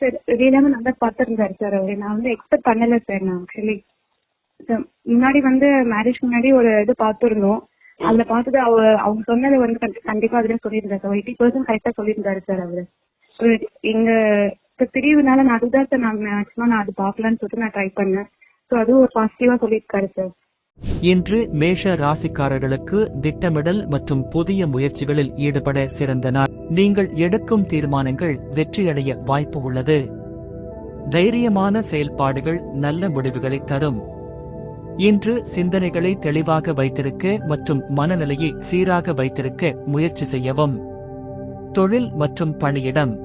Sir வெளியிலாம நல்லா பார்த்துருந்தாரு sir அவரு. நான் வந்து எக்ஸ்பெக்ட் பண்ணல சார் நான் ஆக்சுவலி முன்னாடி வந்து மேரேஜ் முன்னாடி ஒரு இது பார்த்துருந்தோம். அதுல பார்த்தது அவ அவங்க சொன்னது வந்து கண்டிப்பா அதுல சொல்லியிருந்தாரு சார். எயிட்டி பர்சன்ட் கரெக்டா சொல்லியிருந்தாரு சார் அவரு. எங்க இப்ப பிரிவுனால நான் அதுதான் சார் நான் மேக்ஸிமம் நான் அது பார்க்கலான்னு சொல்லிட்டு நான் ட்ரை பண்ணேன். ஸோ அதுவும் ஒரு பாசிட்டிவா சொல்லியிருக்காரு சார். இன்று மேஷ ராசிக்காரர்களுக்கு திட்டமிடல் மற்றும் புதிய முயற்சிகளில் ஈடுபட சிறந்த நாள். நீங்கள் எடுக்கும் தீர்மானங்கள் வெற்றியடைய வாய்ப்பு உள்ளது. தைரியமான செயல்பாடுகள் நல்ல முடிவுகளை தரும். இன்று சிந்தனைகளை தெளிவாக வைத்திருக்க மற்றும் மனநிலையை சீராக வைத்திருக்க முயற்சி செய்யவும். தொழில் மற்றும் பணியிடம்.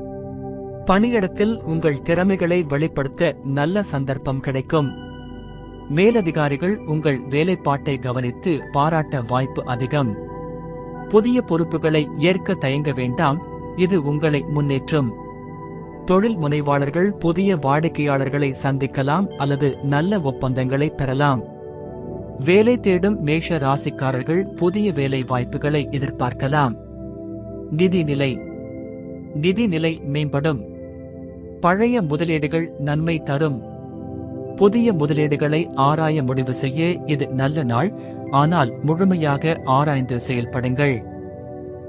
பணியிடத்தில் உங்கள் திறமைகளை வெளிப்படுத்த நல்ல சந்தர்ப்பம் கிடைக்கும். மேலதிகாரிகள் உங்கள் வேலைப்பாட்டை கவனித்து பாராட்ட வாய்ப்பு அதிகம். புதிய பொறுப்புகளை ஏற்க தயங்க வேண்டாம். இது உங்களை முன்னேற்றும். தொழில் முனைவாளர்கள் புதிய வாடிக்கையாளர்களை சந்திக்கலாம் அல்லது நல்ல ஒப்பந்தங்களை பெறலாம். வேலை தேடும் மேஷ ராசிக்காரர்கள் புதிய வேலை வாய்ப்புகளை எதிர்பார்க்கலாம். நிதி நிலை. நிதி நிலை மேம்படும். பழைய முதலீடுகள் நன்மை தரும். புதிய முதலீடுகளை ஆராய முடிவு செய்ய இது நல்ல நாள். ஆனால் முழுமையாக ஆராய்ந்து செயல்படுங்கள்.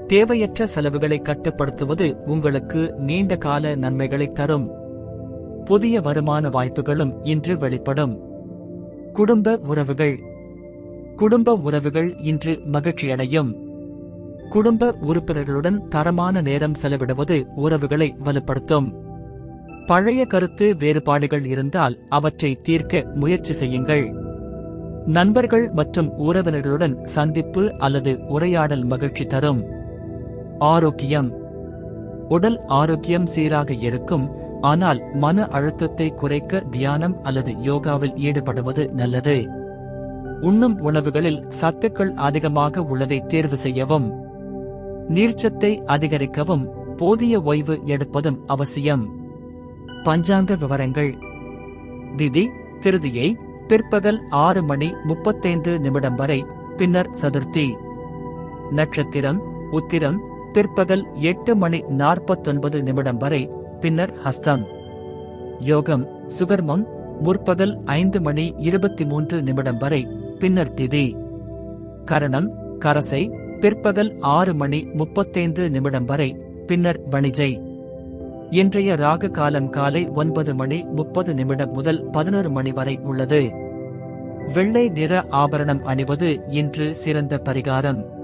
தேவையற்ற செலவுகளை கட்டுப்படுத்துவது உங்களுக்கு நீண்ட கால நன்மைகளை தரும். புதிய வருமான வாய்ப்புகளும் இன்று வெளிப்படும். குடும்ப உறவுகள். குடும்ப உறவுகள் இன்று மகிழ்ச்சியடையும். குடும்ப உறுப்பினர்களுடன் தரமான நேரம் செலவிடுவது உறவுகளை வலுப்படுத்தும். பழைய கருத்து வேறுபாடுகள் இருந்தால் அவற்றை தீர்க்க முயற்சி செய்யுங்கள். நண்பர்கள் மற்றும் உறவினர்களுடன் சந்திப்பு அல்லது உரையாடல் மகிழ்ச்சி தரும். ஆரோக்கியம். உடல் ஆரோக்கியம் சீராக இருக்கும் ஆனால் மன அழுத்தத்தை குறைக்க தியானம் அல்லது யோகாவில் ஈடுபடுவது நல்லது. உண்ணும் உணவுகளில் சத்துக்கள் அதிகமாக உள்ளதை தேர்வு செய்யவும். நீர்ச்சத்தை அதிகரிக்கவும் போதிய ஓய்வு எடுப்பதும் அவசியம். பஞ்சாங்க விவரங்கள். திதி திருதியை பிற்பகல் ஆறு மணி முப்பத்தைந்து நிமிடம் வரை பின்னர் சதுர்த்தி. நட்சத்திரம் உத்திரம் பிற்பகல் எட்டு மணி நாற்பத்தொன்பது நிமிடம் வரை பின்னர் ஹஸ்தம். யோகம் சுகர்மம் முற்பகல் ஐந்து மணி இருபத்தி மூன்று நிமிடம் வரை பின்னர் திதி. கரணம் கரசை பிற்பகல் ஆறு மணி முப்பத்தைந்து நிமிடம் வரை பின்னர் வணிஜை. இன்றைய ராக காலம் காலை ஒன்பது மணி முப்பது நிமிடம் முதல் பதினோரு மணி வரை உள்ளது. வெள்ளை நிற ஆபரணம் அணிவது இன்று சிறந்த பரிகாரம்.